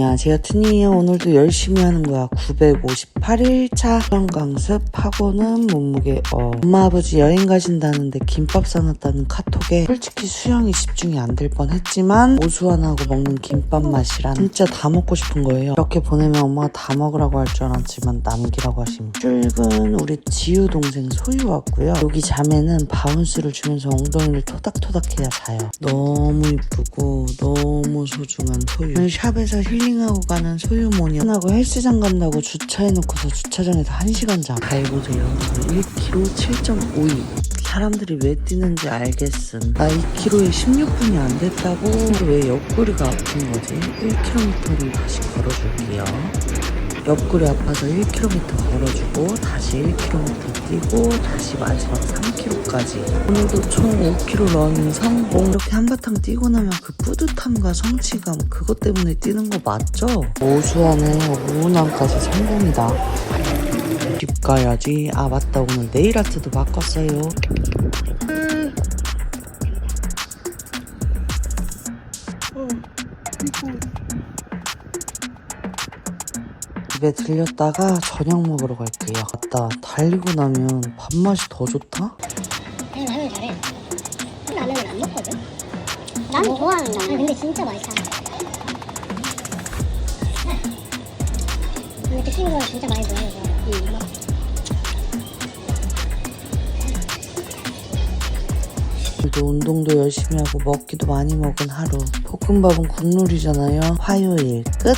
안녕하세요 투니에요 오늘도 열심히 하는 거야. 958일차 수영 강습 하고는 몸무게 어 엄마 아버지 여행 가신다는데 김밥 사놨다는 카톡에 솔직히 수영이 집중이 안 될 뻔했지만 오수환하고 먹는 김밥 맛이란 진짜 다 먹고 싶은 거예요. 이렇게 보내면 엄마가 다 먹으라고 할 줄 알았지만 남기라고 하시면 출근 우리 지우 동생 소유 왔고요. 여기 자매는 바운스를 주면서 엉덩이를 토닥토닥 해야 자요. 너무 이쁘고 너무 소중한 소유. 샵에서 힐링 하고 가는 소유모니 하고 헬스장 간다고 주차해놓고서 주차장에서 1시간 자. 가해보세요 1kg 7.52 사람들이 왜 뛰는지 알겠음. 나 2kg에 16분이 안 됐다고? 왜 옆구리가 아픈 거지? 1km를 다시 걸어줄게요 옆구리 아파서 1km 걸어주고 다시 1km 뛰고 다시 마지막 3km까지. 오늘도 총 5km 러닝 성공. 이렇게 한바탕 뛰고 나면 그 뿌듯함과 성취감 그것 때문에 뛰는 거 맞죠? 오수환의 우운함까지 성공이다. 집 가야지. 아 맞다. 오늘 네일 아트도 바꿨어요 집에 들렸다가 저녁 먹으러 갈게요. 맞다. 달리고 나면 밥맛이 더 좋다? 응, 라면 잘해. 라면을 안 먹거든? 나는 좋아하는 라면. 근데 진짜 맛있다. 근데 그 친구가 진짜 많이 좋아해서. 응. 오늘도 운동도 열심히 하고 먹기도 많이 먹은 하루. 볶음밥은 국룰이잖아요. 화요일 끝.